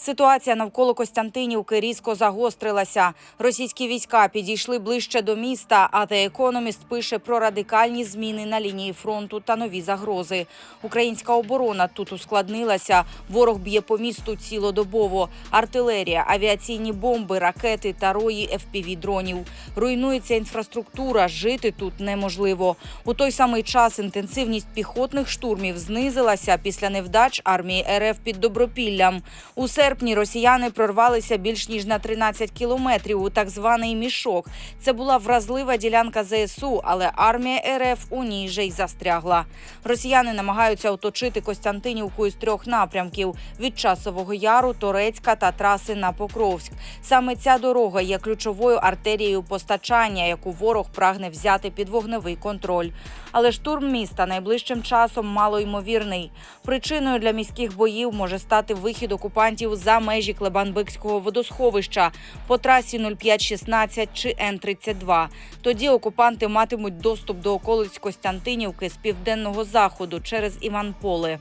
Ситуація навколо Костянтинівки різко загострилася. Російські війська підійшли ближче до міста, а The Economist пише про радикальні зміни на лінії фронту та нові загрози. Українська оборона тут ускладнилася. Ворог б'є по місту цілодобово. Артилерія, авіаційні бомби, ракети та рої FPV-дронів. Руйнується інфраструктура, жити тут неможливо. У той самий час інтенсивність піхотних штурмів знизилася після невдач армії РФ під Добропіллям. У серпні росіяни прорвалися більш ніж на 13 кілометрів у так званий мішок. Це була вразлива ділянка ЗСУ, але армія РФ у ній же й застрягла. Росіяни намагаються оточити Костянтинівку із трьох напрямків: від Часового Яру, Торецька та траси на Покровськ. Саме ця дорога є ключовою артерією постачання, яку ворог прагне взяти під вогневий контроль. Але штурм міста найближчим часом малоймовірний. Причиною для міських боїв може стати вихід окупантів за межі Клебанбикського водосховища по трасі 0516 чи Н-32. Тоді окупанти матимуть доступ до околиць Костянтинівки з південного заходу через Іванполе.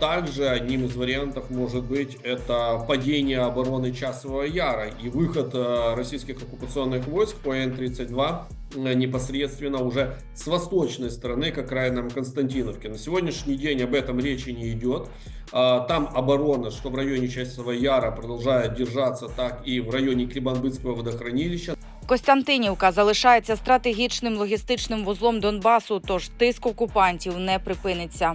Также одним из вариантов может быть это падение обороны Часового Яра и выход э, российских оккупационных войск по Н-32 э, непосредственно уже с восточной стороны к окраинам Константиновки. На сегодняшний день об этом речи не идет. А, Там оборона, что в районе Часового Яра продолжает держаться, так и в районе Клебанбытского водохранилища. Костянтинівка залишається стратегічним логістичним вузлом Донбасу, тож тиск окупантів не припиниться.